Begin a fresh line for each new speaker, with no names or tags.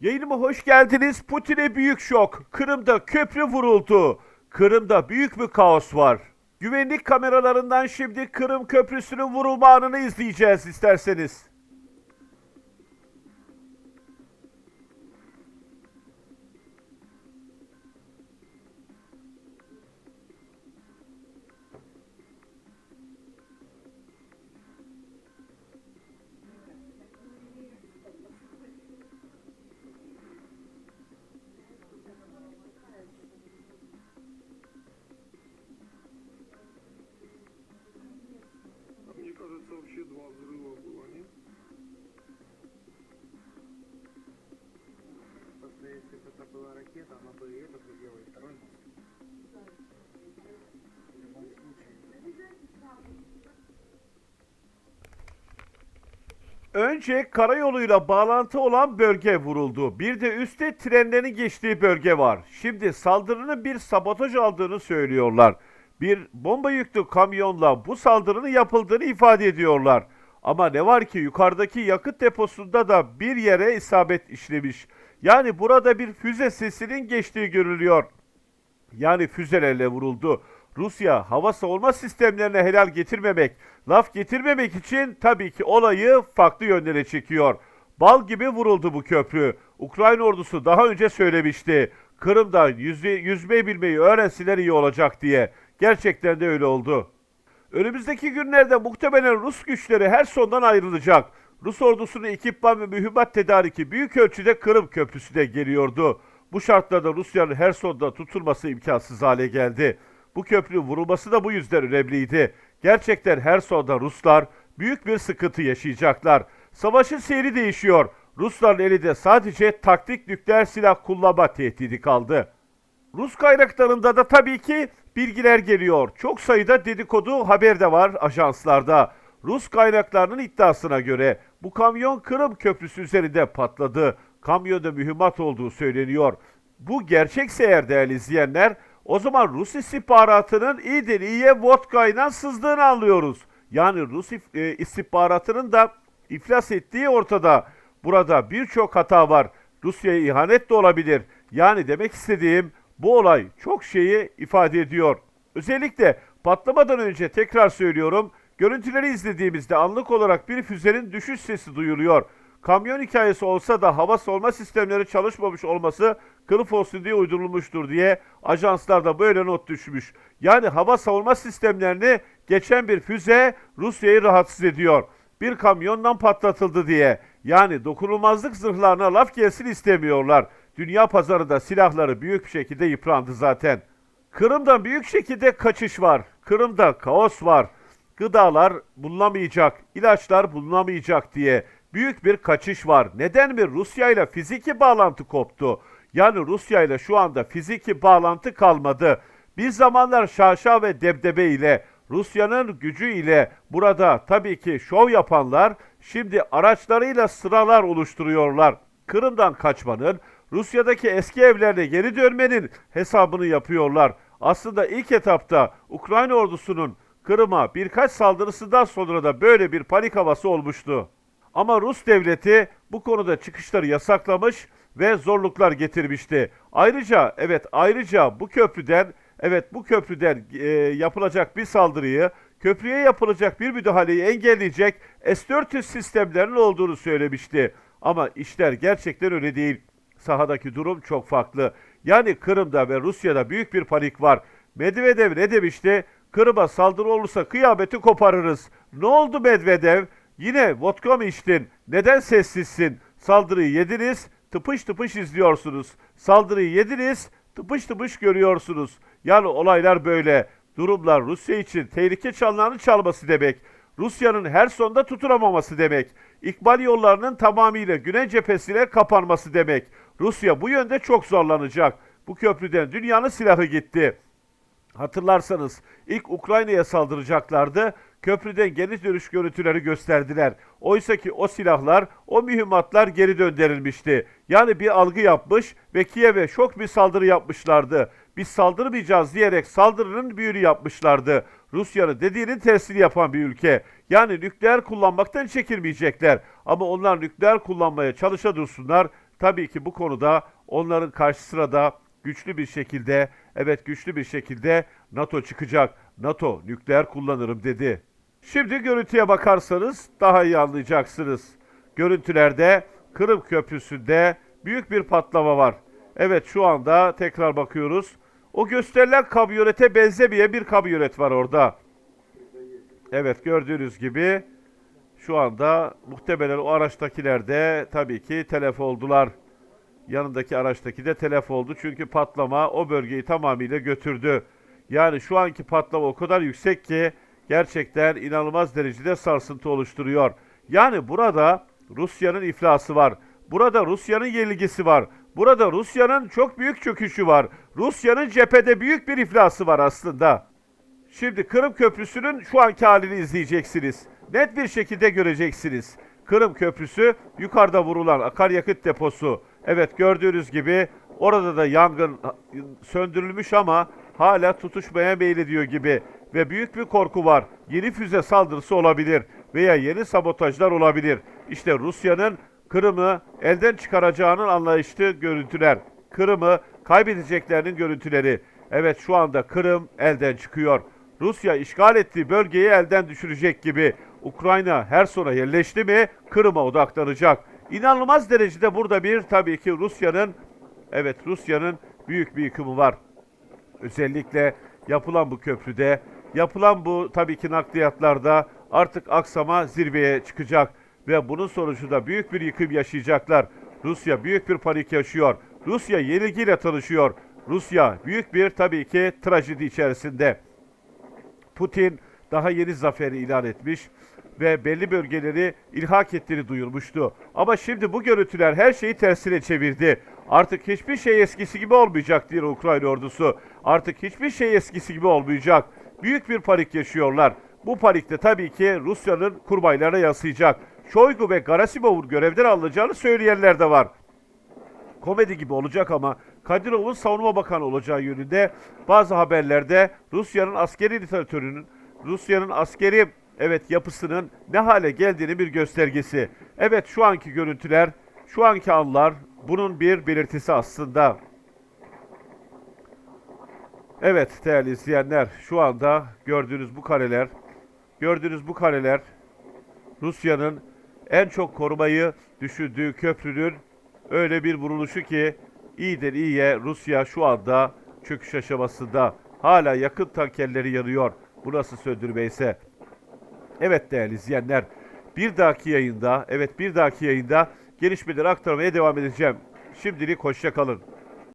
Yayınıma hoş geldiniz. Putin'e büyük şok. Kırım'da köprü vuruldu. Kırım'da büyük bir kaos var. Güvenlik kameralarından şimdi Kırım Köprüsü'nün vurulma anını izleyeceğiz isterseniz.
если бы это была ракета, она бы и этот видела, и второй мост. В любом случае.
Önce karayoluyla bağlantı olan bölge vuruldu. Bir de üstte trenlerin geçtiği bölge var. Şimdi saldırının bir sabotaj aldığını söylüyorlar. Bir bomba yüklü kamyonla bu saldırının yapıldığını ifade ediyorlar. Ama ne var ki yukarıdaki yakıt deposunda da bir yere isabet işlemiş. Yani burada bir füze sesinin geçtiği görülüyor. Yani füzelerle vuruldu. Rusya hava savunma sistemlerine helal getirmemek, laf getirmemek için tabii ki olayı farklı yönlere çekiyor. Bal gibi vuruldu bu köprü. Ukrayna ordusu daha önce söylemişti. Kırım'da yüzme, yüzmeyi bilmeyi öğrensinler iyi olacak diye. Gerçekten de öyle oldu. Önümüzdeki günlerde muhtemelen Rus güçleri her sondan ayrılacak. Rus ordusunun ekipman ve mühimmat tedariki büyük ölçüde Kırım Köprüsü'ne geliyordu. Bu şartlarda Rusya'nın her sonda tutulması imkansız hale geldi. Bu köprünün vurulması da bu yüzden önemliydi. Gerçekten her sonda Ruslar büyük bir sıkıntı yaşayacaklar. Savaşın seyri değişiyor. Rusların elinde sadece taktik nükleer silah kullanma tehdidi kaldı. Rus kaynaklarında da tabii ki bilgiler geliyor. Çok sayıda dedikodu haber de var ajanslarda. Rus kaynaklarının iddiasına göre bu kamyon Kırım Köprüsü üzerinde patladı. Kamyonda mühimmat olduğu söyleniyor. Bu gerçekse eğer değerli izleyenler o zaman Rus istihbaratının iyiden iyiye vodka ile sızdığını anlıyoruz. Yani Rus e, istihbaratının da iflas ettiği ortada. Burada birçok hata var. Rusya'ya ihanet de olabilir. Yani demek istediğim bu olay çok şeyi ifade ediyor. Özellikle patlamadan önce tekrar söylüyorum. Görüntüleri izlediğimizde anlık olarak bir füzenin düşüş sesi duyuluyor. Kamyon hikayesi olsa da hava savunma sistemleri çalışmamış olması kılıf olsun diye uydurulmuştur diye ajanslar da böyle not düşmüş. Yani hava savunma sistemlerini geçen bir füze Rusya'yı rahatsız ediyor. Bir kamyondan patlatıldı diye. Yani dokunulmazlık zırhlarına laf gelsin istemiyorlar. Dünya pazarında silahları büyük bir şekilde yıprandı zaten. Kırım'dan büyük şekilde kaçış var. Kırım'da kaos var. Gıdalar bulunamayacak, ilaçlar bulunamayacak diye büyük bir kaçış var. Neden mi? Rusya ile fiziki bağlantı koptu. Yani Rusya ile şu anda fiziki bağlantı kalmadı. Bir zamanlar şaşa ve debdebe ile Rusya'nın gücü ile burada tabii ki şov yapanlar şimdi araçlarıyla sıralar oluşturuyorlar. Kırım'dan kaçmanın, Rusya'daki eski evlerine geri dönmenin hesabını yapıyorlar. Aslında ilk etapta Ukrayna ordusunun Kırım'a birkaç saldırısından sonra da böyle bir panik havası olmuştu. Ama Rus devleti bu konuda çıkışları yasaklamış ve zorluklar getirmişti. Ayrıca evet ayrıca bu köprüden evet bu köprüden e, yapılacak bir saldırıyı köprüye yapılacak bir müdahaleyi engelleyecek S-400 sistemlerinin olduğunu söylemişti. Ama işler gerçekten öyle değil. Sahadaki durum çok farklı. Yani Kırım'da ve Rusya'da büyük bir panik var. Medvedev ne demişti? Kırım'a saldırı olursa kıyameti koparırız. Ne oldu Medvedev? Yine vodka mı içtin? Neden sessizsin? Saldırıyı yediniz, tıpış tıpış izliyorsunuz. Saldırıyı yediniz, tıpış tıpış görüyorsunuz. Yani olaylar böyle. Durumlar Rusya için tehlike çanlarının çalması demek. Rusya'nın her sonda tutunamaması demek. İkbal yollarının tamamıyla Güney cephesine kapanması demek. Rusya bu yönde çok zorlanacak. Bu köprüden dünyanın silahı gitti. Hatırlarsanız ilk Ukrayna'ya saldıracaklardı. Köprüden geniş dönüş görüntüleri gösterdiler. Oysa ki o silahlar, o mühimmatlar geri döndürülmüştü. Yani bir algı yapmış ve Kiev'e şok bir saldırı yapmışlardı. Biz saldırmayacağız diyerek saldırının büyünü yapmışlardı. Rusya'nın dediğinin tersini yapan bir ülke. Yani nükleer kullanmaktan çekinmeyecekler. Ama onlar nükleer kullanmaya çalışa dursunlar. tabii ki bu konuda onların karşısına da güçlü bir şekilde, evet güçlü bir şekilde NATO çıkacak. NATO nükleer kullanırım dedi. Şimdi görüntüye bakarsanız daha iyi anlayacaksınız. Görüntülerde Kırım Köprüsü'nde büyük bir patlama var. Evet şu anda tekrar bakıyoruz. O gösterilen kamyonete benzemeyen bir kamyonet var orada. Evet gördüğünüz gibi şu anda muhtemelen o araçtakiler de tabii ki telef oldular. Yanındaki araçtaki de telef oldu çünkü patlama o bölgeyi tamamıyla götürdü. Yani şu anki patlama o kadar yüksek ki gerçekten inanılmaz derecede sarsıntı oluşturuyor. Yani burada Rusya'nın iflası var. Burada Rusya'nın yenilgisi var. Burada Rusya'nın çok büyük çöküşü var. Rusya'nın cephede büyük bir iflası var aslında. Şimdi Kırım Köprüsü'nün şu anki halini izleyeceksiniz. Net bir şekilde göreceksiniz. Kırım Köprüsü yukarıda vurulan akaryakıt deposu. Evet gördüğünüz gibi orada da yangın söndürülmüş ama hala tutuşmaya meylediyor gibi. Ve büyük bir korku var. Yeni füze saldırısı olabilir veya yeni sabotajlar olabilir. İşte Rusya'nın Kırım'ı elden çıkaracağının anlayışlı görüntüler. Kırım'ı kaybedeceklerinin görüntüleri. Evet şu anda Kırım elden çıkıyor. Rusya işgal ettiği bölgeyi elden düşürecek gibi. Ukrayna her sona yerleşti mi Kırım'a odaklanacak. İnanılmaz derecede burada bir tabii ki Rusya'nın evet Rusya'nın büyük bir yıkımı var. Özellikle yapılan bu köprüde, yapılan bu tabii ki nakliyatlarda artık aksama zirveye çıkacak ve bunun sonucunda büyük bir yıkım yaşayacaklar. Rusya büyük bir panik yaşıyor. Rusya yenilgiyle tanışıyor. Rusya büyük bir tabii ki trajedi içerisinde. Putin daha yeni zaferi ilan etmiş ve belli bölgeleri ilhak ettiğini duyurmuştu. Ama şimdi bu görüntüler her şeyi tersine çevirdi. Artık hiçbir şey eskisi gibi olmayacak diyor Ukrayna ordusu. Artık hiçbir şey eskisi gibi olmayacak. Büyük bir panik yaşıyorlar. Bu panikte tabii ki Rusya'nın kurmaylarına yansıyacak. Şoygu ve Garasimov'un görevden alınacağını söyleyenler de var komedi gibi olacak ama Kadirov'un savunma bakanı olacağı yönünde bazı haberlerde Rusya'nın askeri literatürünün, Rusya'nın askeri evet yapısının ne hale geldiğini bir göstergesi. Evet şu anki görüntüler, şu anki anlar bunun bir belirtisi aslında. Evet değerli izleyenler şu anda gördüğünüz bu kareler, gördüğünüz bu kareler Rusya'nın en çok korumayı düşündüğü köprünün öyle bir vuruluşu ki iyiden iyiye Rusya şu anda çöküş aşamasında. Hala yakın tankerleri yanıyor. Bu nasıl söndürmeyse. Evet değerli izleyenler bir dahaki yayında evet bir dahaki yayında gelişmeleri aktarmaya devam edeceğim. Şimdilik hoşça kalın.